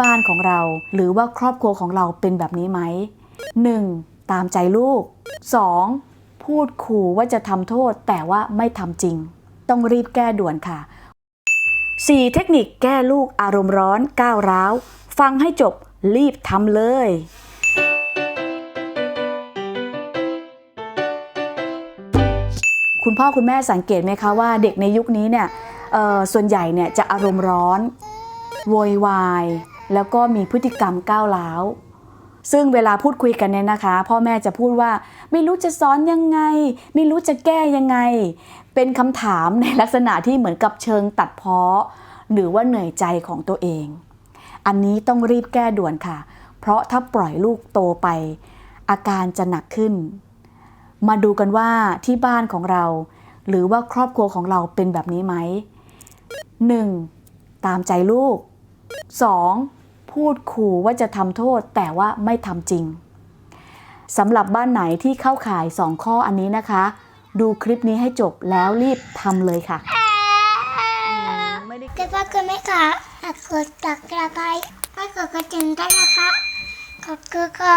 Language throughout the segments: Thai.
บ้านของเรา หรือว่าครอบครัวของเราเป็นแบบนี้ไหม 1. ตามใจลูก 2. พูดขู่ว่าจะทำโทษแต่ว่าไม่ทำจริง ต้องรีบแก้ด่วนค่ะ 4. เทคนิคแก้ลูกอารมณ์ร้อนก้าวร้าว ฟังให้จบรีบทำเลยคุณพ่อคุณแม่สังเกตไหมคะว่าเด็กในยุคนี้เนี่ยส่วนใหญ่เนี่ยจะอารมณ์ร้อน โวยวาย แล้วก็มีพฤติกรรมก้าวร้าวซึ่งเวลาพูดคุยกันเนี่ยนะคะ พ่อแม่จะพูดว่าไม่รู้จะสอนยังไง ไม่รู้จะแก้ยังไง เป็นคำถามในลักษณะที่เหมือนกับเชิงตัดเพ้อหรือว่าเหนื่อยใจของตัวเอง อันนี้ต้องรีบแก้ด่วนค่ะ เพราะถ้าปล่อยลูกโตไป อาการจะหนักขึ้น มาดูกันว่าที่บ้านของเรา หรือว่าครอบครัวของเราเป็นแบบนี้ไหม 1. ตามใจลูก 2. พูดขู่ว่าจะทำโทษแต่ว่าไม่ทำจริงสำหรับบ้านไหนที่เข้าข่าย 2 ข้ออันนี้นะคะ ดูคลิปนี้ให้จบแล้วรีบทำเลยค่ะเก็บว่าคุณไหมคะหากกดตักกระไายไม่กดกระจิงได้นะคะขอบคุณค่ะ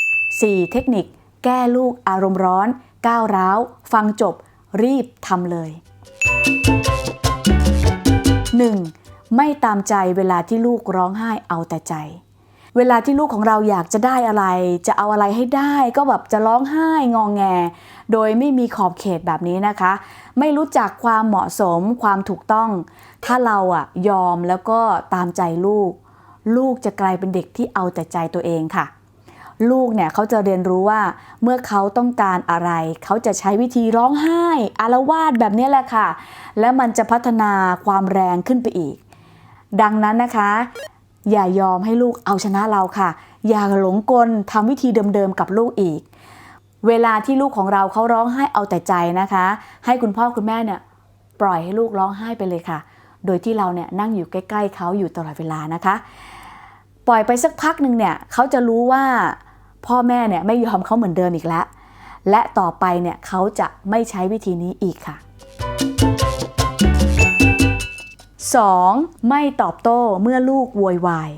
4. เทคนิค แก้ลูกอารมณ์ร้อน ก้าวร้าว ฟังจบ รีบทำเลย 1. ไม่ตามใจเวลาที่ลูกร้องไห้เอาแต่ใจ เวลาที่ลูกของเราอยากจะได้อะไร จะเอาอะไรให้ได้ ก็แบบจะร้องไห้งองแง โดยไม่มีขอบเขตแบบนี้นะคะ ไม่รู้จักความเหมาะสมความถูกต้อง ถ้าเราอะยอมแล้วก็ตามใจลูก ลูกจะกลายเป็นเด็กที่เอาแต่ใจตัวเองค่ะลูกเนี่ยเขาจะเรียนรู้ว่าเมื่อเขาต้องการอะไร เขาจะใช้วิธีร้องไห้อารวาสแบบนี้แหละค่ะ และมันจะพัฒนาความแรงขึ้นไปอีก ดังนั้นนะคะ อย่ายอมให้ลูกเอาชนะเราค่ะ อย่าหลงกลทำวิธีเดิมๆกับลูกอีก เวลาที่ลูกของเราเขาร้องไห้เอาแต่ใจนะคะ ให้คุณพ่อคุณแม่เนี่ยปล่อยให้ลูกร้องไห้ไปเลยค่ะ โดยที่เราเนี่ยนั่งอยู่ใกล้ ๆเขาอยู่ตลอดเวลานะคะ ปล่อยไปสักพักหนึ่งเนี่ยเขาจะรู้ว่าพ่อแม่เนี่ยไม่ยอมเขาเหมือนเดิมอีกแล้ว และต่อไปเนี่ยเขาจะไม่ใช้วิธีนี้อีกค่ะ 2. ไม่ตอบโต้เมื่อลูกโวยวาย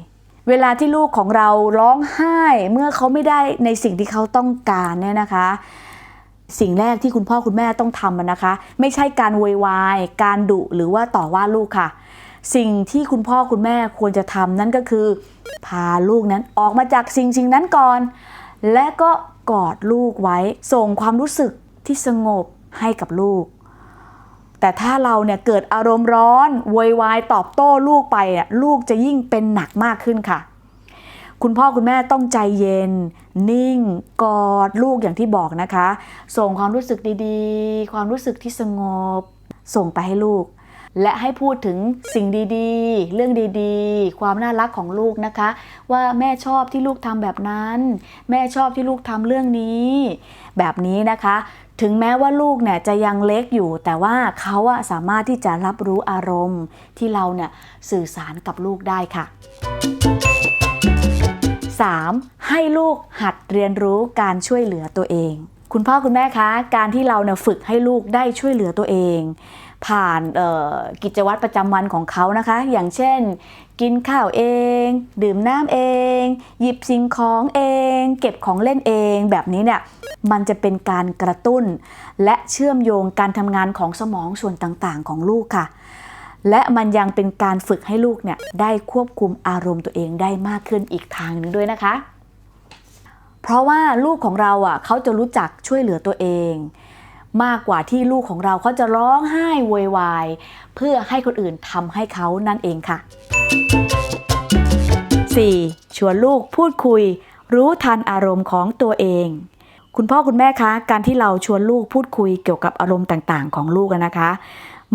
เวลาที่ลูกของเราร้องไห้เมื่อเขาไม่ได้ในสิ่งที่เขาต้องการเนี่ยนะคะ สิ่งแรกที่คุณพ่อคุณแม่ต้องทำนะคะ ไม่ใช่การโวยวาย การดุหรือว่าต่อว่าลูกค่ะ สิ่งที่คุณพ่อคุณแม่ควรจะทำนั่นก็คือ พาลูกนั้นออกมาจากสิ่งสิ่งนั้นก่อน และก็กอดลูกไว้ส่งความรู้สึกที่สงบให้กับลูก แต่ถ้าเราเนี่ยเกิดอารมณ์ร้อนโวยวายตอบโต้ลูกไปอะลูกจะยิ่งเป็นหนักมากขึ้นค่ะ คุณพ่อคุณแม่ต้องใจเย็น นิ่ง กอดลูกอย่างที่บอกนะคะ ส่งความรู้สึกดีๆ ความรู้สึกที่สงบ ส่งไปให้ลูก และให้พูดถึงสิ่งดีๆ เรื่องดีๆ ความน่ารักของลูกนะคะ ว่าแม่ชอบที่ลูกทำแบบนั้น แม่ชอบที่ลูกทำเรื่องนี้ แบบนี้นะคะ ถึงแม้ว่าลูกเนี่ยจะยังเล็กอยู่ แต่ว่าเขาอะสามารถที่จะรับรู้อารมณ์ที่เราเนี่ยสื่อสารกับลูกได้ค่ะ 3. ให้ลูกหัดเรียนรู้การช่วยเหลือตัวเอง คุณพ่อคุณแม่คะ การที่เราเนี่ยฝึกให้ลูกได้ช่วยเหลือตัวเอง ผ่านกิจวัตรประจำวันของเขานะคะ อย่างเช่น กินข้าวเอง ดื่มน้ำเอง หยิบสิ่งของเอง เก็บของเล่นเองแบบนี้เนี่ยมันจะเป็นการกระตุ้น และเชื่อมโยงการทำงานของสมองส่วนต่างๆ ของลูกค่ะ และมันยังเป็นการฝึกให้ลูกเนี่ยได้ควบคุมอารมณ์ตัวเองได้มากขึ้นอีกทางหนึ่งด้วยนะคะ เพราะว่าลูกของเราอะเขาจะรู้จักช่วยเหลือตัวเอง มากกว่าที่ลูกของเราเขาจะร้องไห้โวยวายเพื่อให้คนอื่นทำให้เขานั่นเองค่ะ 4. ชวนลูกพูดคุย รู้ทันอารมณ์ของตัวเอง คุณพ่อคุณแม่คะการที่เราชวนลูกพูดคุยเกี่ยวกับอารมณ์ต่างๆ ของลูกนะคะ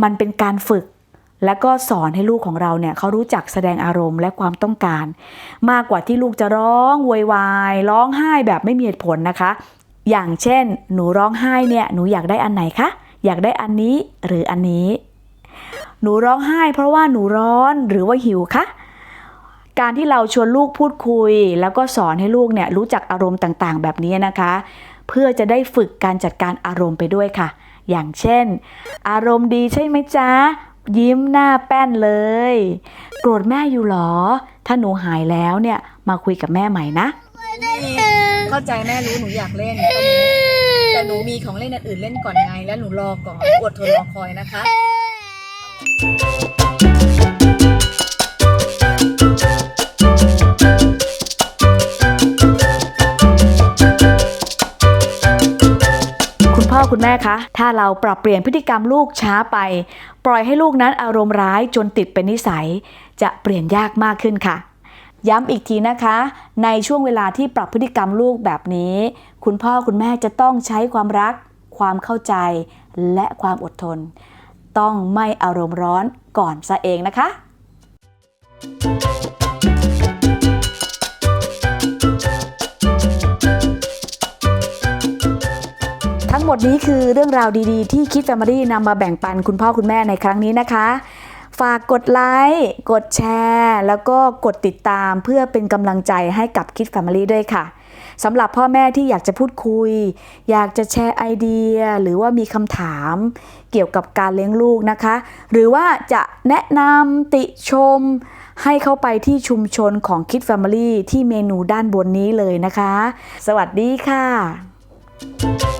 มันเป็นการฝึกและก็สอนให้ลูกของเราเนี่ยเขารู้จักแสดงอารมณ์และความต้องการ มากกว่าที่ลูกจะร้องโวยวายร้องไห้แบบไม่มีเหตุผลนะคะ อย่างเช่น หนูร้องไห้เนี่ยหนูอยากได้อันไหนคะ อยากได้อันนี้หรืออันนี้ หนูร้องไห้เพราะว่าหนูร้อนหรือว่าหิวคะการที่เราชวนลูกพูดคุย แล้วก็สอนให้ลูกเนี่ยรู้จักอารมณ์ต่างๆ แบบนี้นะคะ เพื่อจะได้ฝึกการจัดการอารมณ์ไปด้วยค่ะ อย่างเช่น อารมณ์ดีใช่ไหมจ๊ะ ยิ้มหน้าแป้นเลย โกรธแม่อยู่หรอ ถ้าหนูหายแล้วเนี่ยมาคุยกับแม่ใหม่นะ เข้าใจแม่รู้หนูอยากเล่น แต่หนูมีของเล่นอันอื่นเล่นก่อนไง แล้วหนูรอก่อนอดทนรอคอยนะคะคุณพ่อคุณแม่คะ ถ้าเราปรับเปลี่ยนพฤติกรรมลูกช้าไป ปล่อยให้ลูกนั้นอารมณ์ร้ายจนติดเป็นนิสัย จะเปลี่ยนยากมากขึ้นค่ะ ย้ำอีกทีนะคะ ในช่วงเวลาที่ปรับพฤติกรรมลูกแบบนี้ คุณพ่อคุณแม่จะต้องใช้ความรัก ความเข้าใจ และความอดทน ต้องไม่อารมณ์ร้อนก่อนซะเองนะคะ ทั้งหมดนี้คือเรื่องราวดีๆ ที่คิดแฟมิลี่นำมาแบ่งปันคุณพ่อคุณแม่ในครั้งนี้นะคะ ฝากกดไลค์ กดแชร์ แล้วก็กดติดตามเพื่อเป็นกำลังใจให้กับคิดแฟมิลี่ด้วยค่ะสำหรับพ่อแม่ที่อยากจะพูดคุย อยากจะแชร์ไอเดีย หรือว่ามีคำถามเกี่ยวกับการเลี้ยงลูกนะคะ หรือว่าจะแนะนำติชม ให้เข้าไปที่ชุมชนของคิดแฟมิลี่ที่เมนูด้านบนนี้เลยนะคะ สวัสดีค่ะ